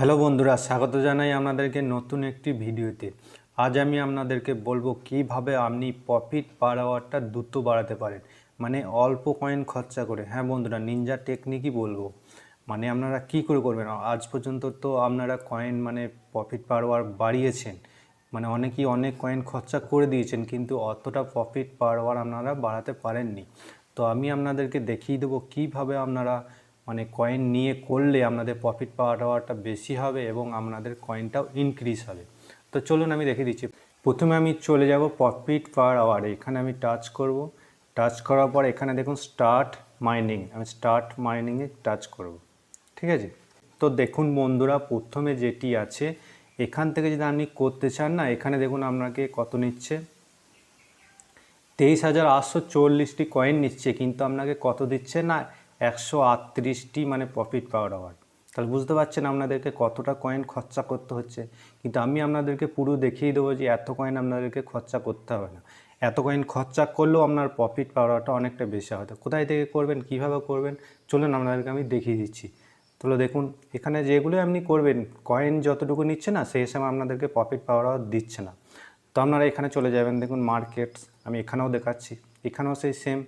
Hello বন্ধুরা, স্বাগত জানাই আপনাদেরকে নতুন একটি ভিডিওতে। আজ আমি আপনাদেরকে বলব কীভাবে আপনি প্রফিট পার আওয়ারটা দ্রুত বাড়াতে পারেন। মানে অল্প কয়েন খরচা করে। হ্যাঁ বন্ধুরা নিনজা টেকনিকই বলব। মানে আপনারা কি করে করবেন? আজ পর্যন্ত তো আপনারা কয়েন মানে প্রফিট পার আওয়ার বাড়িয়েছেন। মানে অনেকেই অনেক কয়েন খরচা করে দিয়েছেন, কিন্তু অতটা প্রফিট পার আওয়ার আপনারা বাড়াতে পারেননি। তো আমি আপনাদেরকে দেখিয়ে দেবো কীভাবে আপনারা মানে কয়েন নিয়ে করলে আপনাদের প্রফিট পাওয়ার হওয়াটা বেশি হবে এবং আপনাদের কয়েনটাও ইনক্রিজ হবে। তো চলুন আমি দেখিয়ে দিচ্ছি। প্রথমে আমি চলে যাব প্রফিট পার আওয়ারে এখানে আমি টাচ করব। টাচ করার পর এখানে দেখুন স্টার্ট মাইনিং আমি স্টার্ট মাইনিংয়ে টাচ করব। ঠিক আছে? তো দেখুন বন্ধুরা, প্রথমে যেটি আছে, এখান থেকে যদি আপনি করতে চান না, এখানে দেখুন আপনাকে কত নিচ্ছে? তেইশ হাজার আটশো চল্লিশটি কয়েন নিচ্ছে, কিন্তু আপনাকে কত দিচ্ছে না? একশো আটত্রিশটি মানে প্রফিট পাওয়ার আওয়ার তাহলে বুঝতে পারছেন আপনাদেরকে কতটা কয়েন খরচা করতে হচ্ছে। কিন্তু আমি আপনাদেরকে পুরো দেখিয়ে দেবো যে এত কয়েন আপনাদেরকে খরচা করতে হবে না। এত কয়েন খরচা করলেও আপনার প্রফিট পাওয়ারটা অনেকটা বেশি হয়তো কোথায় থেকে করবেন, কীভাবে করবেন, চলুন আপনাদেরকে আমি দেখিয়ে দিচ্ছি। তাহলে দেখুন, এখানে যেগুলো আপনি করবেন কয়েন যতটুকু নিচ্ছে না, সেই হিসাবে আপনাদেরকে প্রফিট পাওয়ার দিচ্ছে না। তো আপনারা এখানে চলে যাবেন, দেখুন মার্কেটস আমি এখানেও দেখাচ্ছি। এখানেও সেই সেম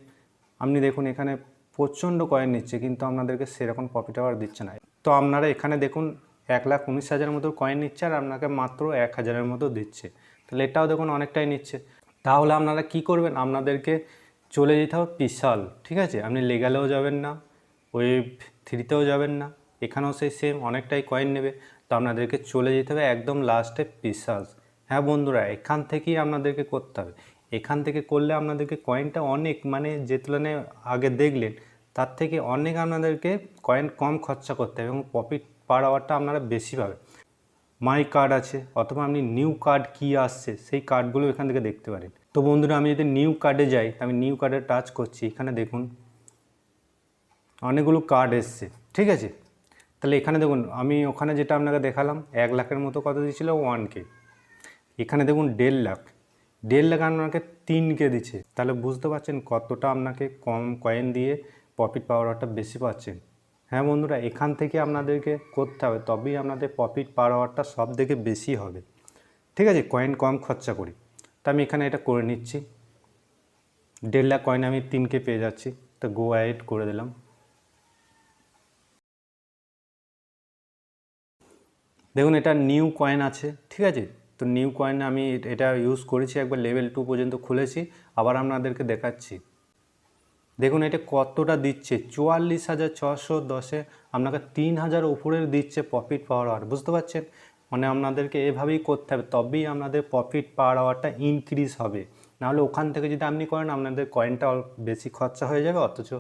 আপনি দেখুন, এখানে প্রচণ্ড কয়েন নিচ্ছে, কিন্তু আপনাদেরকে সেরকম প্রফিট আবার দিচ্ছে না। তো আপনারা এখানে দেখুন, এক লাখ উনিশ হাজারের মতো কয়েন নিচ্ছে আর আপনাকে মাত্র এক হাজারের মতো দিচ্ছে। তাহলে এটাও দেখুন অনেকটাই নিচ্ছে। তাহলে আপনারা কি করবেন? আপনাদেরকে চলে যেতে হবে বিশাল, ঠিক আছে? আপনি লেগালেও যাবেন না, ওয়েব থ্রিতেও যাবেন না, এখানেও সেই সেম অনেকটাই কয়েন নেবে। তো আপনাদেরকে চলে যেতে হবে একদম লাস্টে পিসাস হ্যাঁ বন্ধুরা, এখান থেকেই আপনাদেরকে করতে হবে। এখান থেকে করলে আপনাদেরকে কয়েনটা অনেক মানে যে তুলনায় আগে দেখলেন, তার থেকে অনেক আপনাদেরকে কয়েন কম খরচা করতে হবে এবং প্রফিট পার আওয়ারটা আপনারা বেশি পাবে মাই কার্ড আছে, অথবা আপনি নিউ কার্ড কী আসছে, সেই কার্ডগুলো এখান থেকে দেখতে পারেন। তো বন্ধুরা, আমি যদি নিউ কার্ডে যাই তো আমি নিউ কার্ডে টাচ করছি, এখানে দেখুন, অনেকগুলো কার্ড এসছে, ঠিক আছে? তাহলে এখানে দেখুন, আমি ওখানে যেটা আপনাকে দেখালাম, এক লাখের মতো কত দিয়েছিল? ওয়ান কে এখানে দেখুন, দেড় লাখ। দেড় লাখ আপনাকে তিন কে দিচ্ছে। তাহলে বুঝতে পারছেন কতটা আপনাকে কম কয়েন দিয়ে প্রফিট পাওয়ারটা বেশি পাচ্ছেন হ্যাঁ বন্ধুরা, এখান থেকে আপনাদেরকে করতে হবে, তবেই আপনাদের প্রফিট পাওয়ারটা সব থেকে বেশি হবে। ঠিক আছে, কয়েন কম খরচা করি। তো আমি এখানে এটা করে নিচ্ছি। দেড় লাখ কয়েন আমি তিনকে পেয়ে যাচ্ছি। তো গো অ্যাড করে দিলাম। দেখুন, এটা নিউ কয়েন আছে। ঠিক আছে তো নিউ কয়েন আমি এটা ইউজ করেছি, একবার লেভেল টু পর্যন্ত খুলেছি, আবার আপনাদেরকে দেখাচ্ছি। দেখুন, এটা কতটা দিচ্ছে? চুয়াল্লিশ হাজার ছশো দশে আপনাকে তিন হাজার উপরের দিচ্ছে প্রফিট পাওয়ার আওয়ার বুঝতে পারছেন? মানে আপনাদেরকে এভাবেই করতে হবে, তবেই আপনাদের প্রফিট পাওয়ার আওয়ারটা ইনক্রিজ হবে। নাহলে ওখান থেকে যদি আপনি করেন, আপনাদের কয়েনটা বেশি খরচা হয়ে যাবে, অথচ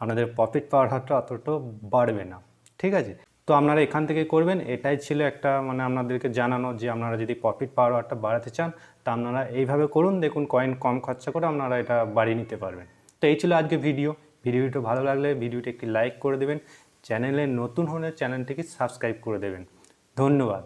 আপনাদের প্রফিট পাওয়ার হারটা অতটাও বাড়বে না। ঠিক আছে? তো আপনারা এখান থেকে করবেন। এটাই ছিল একটা মানে আপনাদেরকে জানানো যে আপনারা যদি প্রফিট পাওয়ারটা বাড়াতে চান, তা আপনারা এইভাবে করুন। দেখুন কয়েন কম খরচা করে আপনারা এটা বাড়িয়ে নিতে পারবেন। তো এই ছিল আজকে ভিডিও ভিডিওটা ভালো লাগলে ভিডিওটি একটি লাইক করে দেবেন। চ্যানেলে নতুন হলে চ্যানেলটিকে সাবস্ক্রাইব করে দেবেন। ধন্যবাদ।